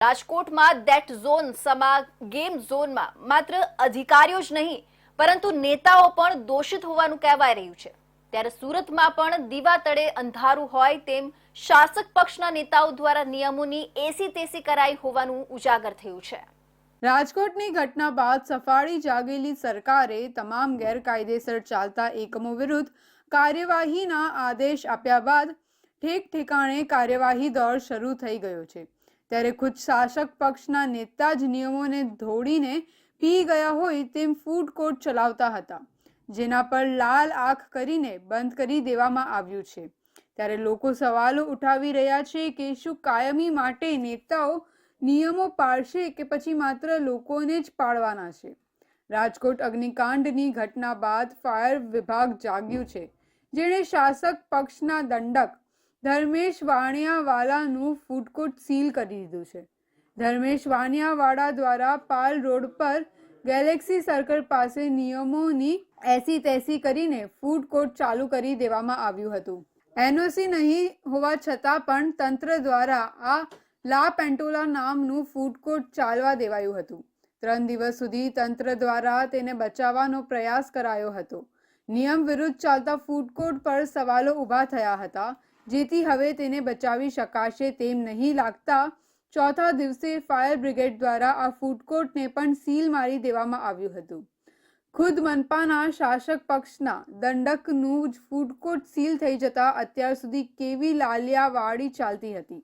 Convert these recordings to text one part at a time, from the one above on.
રાજકોટમાં that zone Sama game ઝોનમાં માત્ર અધિકારીઓ જ નહીં, પરંતુ નેતાઓ પણ દોષિત હોવાનું કહેવાય રહ્યું છે. ત્યારે સુરતમાં પણ દીવા તળે અંધારું હોય તેમ શાસક પક્ષના નેતાઓ દ્વારા નિયમોની એસી તેસી કરાઈ હોવાનું ઉજાગર થયું છે. રાજકોટની ઘટના બાદ સફાળી જાગેલી સરકારે તમામ ગેરકાયદેસર ચાલતા એકમો વિરુદ્ધ કાર્યવાહીના આદેશ આપ્યા બાદ ઠેક ઠેકાણે કાર્યવાહી દોર શરૂ થઈ ગયો છે. ત્યારે ખુદ શાસક પક્ષના નેતા જ નિયમોને ધોડીને પી ગયા હોય તેમ ફૂડ કોર્ટ ચલાવતા હતા, જેના પર લાલ આંખ કરીને બંધ કરી દેવામાં આવ્યું છે. ત્યારે લોકો સવાલો ઉઠાવી રહ્યા છે કે શું કાયમી માટે નેતાઓ નિયમો પાળશે કે પછી માત્ર લોકોને જ પાળવાના છે? રાજકોટ અગ્નિકાંડની ઘટના બાદ ફાયર વિભાગ જાગ્યું છે, જેણે શાસક પક્ષના દંડક ધર્મેશ વાણિયાવાલાનું ફૂડકોર્ટ સીલ કરી દીધું છે. ધર્મેશ વાણિયાવાળા દ્વારા પાલ રોડ પર ગેલેક્સી સર્કલ પાસે નિયમોની એસી તેસી કરીને ફૂડ કોર્ટ ચાલુ કરી દેવામાં આવ્યું હતું. એનઓસી નહીં હોવા છતાં પણ તંત્ર દ્વારા આ લા પેન્ટોલા નામનું ફૂડ કોર્ટ ચાલવા દેવાયું હતું. ત્રણ દિવસ સુધી તંત્ર દ્વારા તેને બચાવવાનો પ્રયાસ કરાયો હતો. નિયમ વિરુદ્ધ ચાલતા ફૂડ કોર્ટ પર સવાલો ઊભા થયા હતા. જેથી હવે તેને બચાવી શકાશે તેમ નહીં લાગતા ચોથા દિવસે ફાયર બ્રિગેડ દ્વારા આ ફૂડકોર્ટને પણ સીલ મારી દેવામાં આવ્યું હતું. ખુદ મનપાના શાસક પક્ષના દંડકનું જ ફૂડકોર્ટ સીલ થઈ જતા અત્યાર સુધી કેવી લાલિયાવાડી ચાલતી હતી.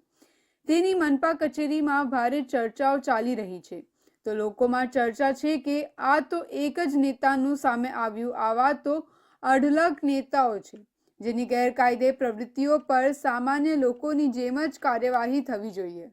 તેની મનપા કચેરીમાં ભારે ચર્ચાઓ ચાલી રહી છે. તો લોકોમાં ચર્ચા છે કે આ તો એક જ નેતાનું સામે આવ્યું, આવા તો અઢળક નેતાઓ છે. જેની ગેરકાયદે પ્રવૃત્તિઓ પર સામાન્ય લોકોની જેમ જ કાર્યવાહી થવી જોઈએ.